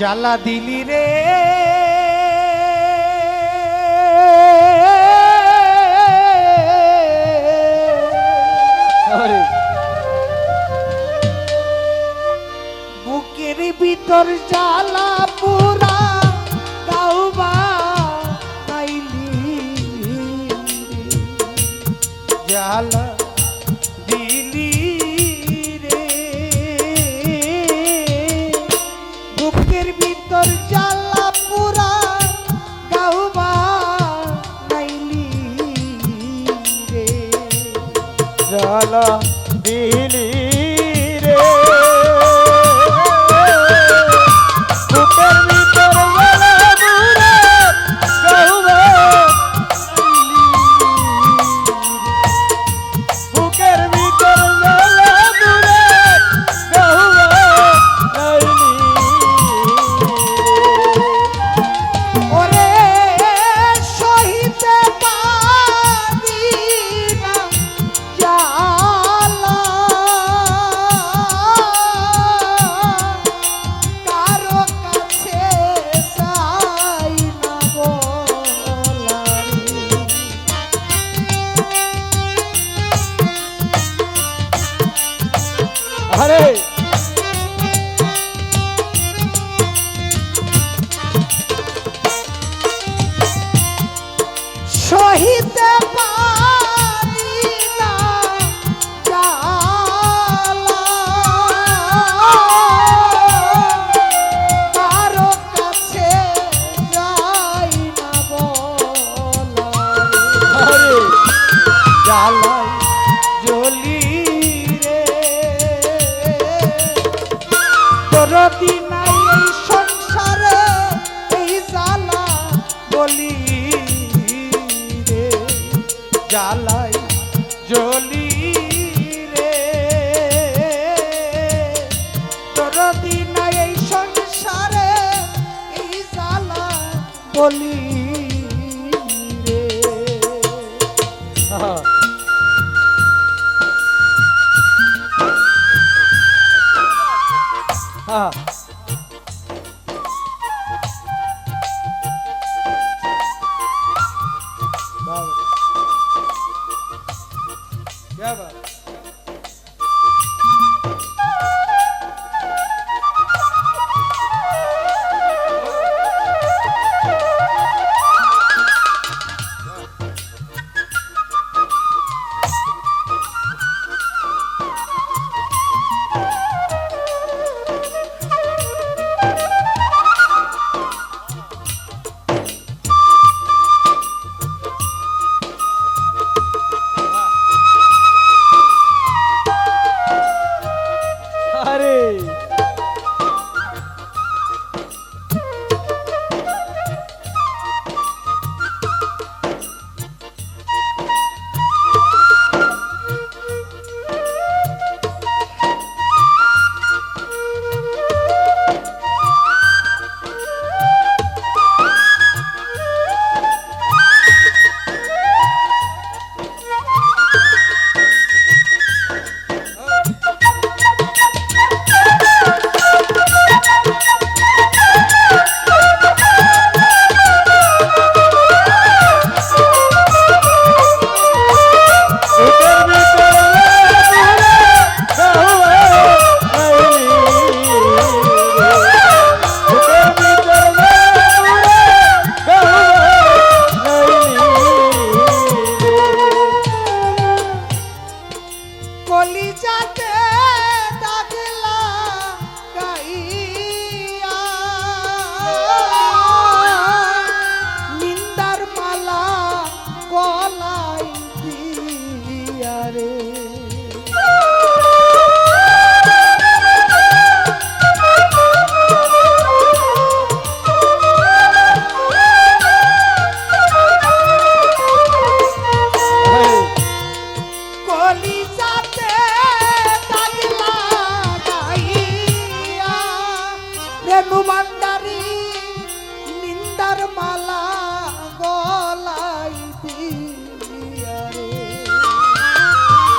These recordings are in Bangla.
জ্বালা দিলি রে। বুকের ভিতর জ্বালা পুরা মালা দিলি বলি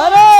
Para!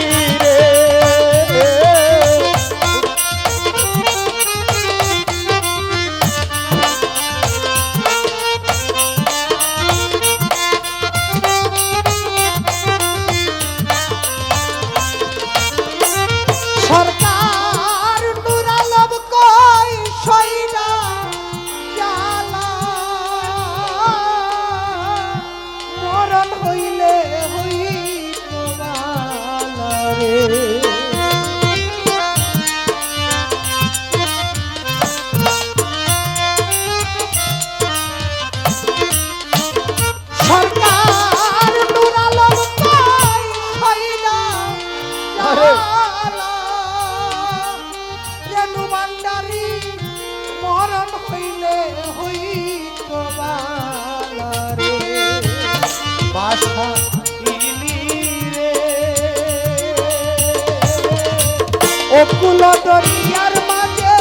অকুল দরিয়ার মাঝে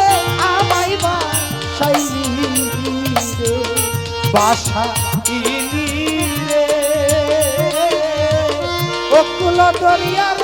আমায় বাসাই বাসা দিলে অকুল দরিয়ার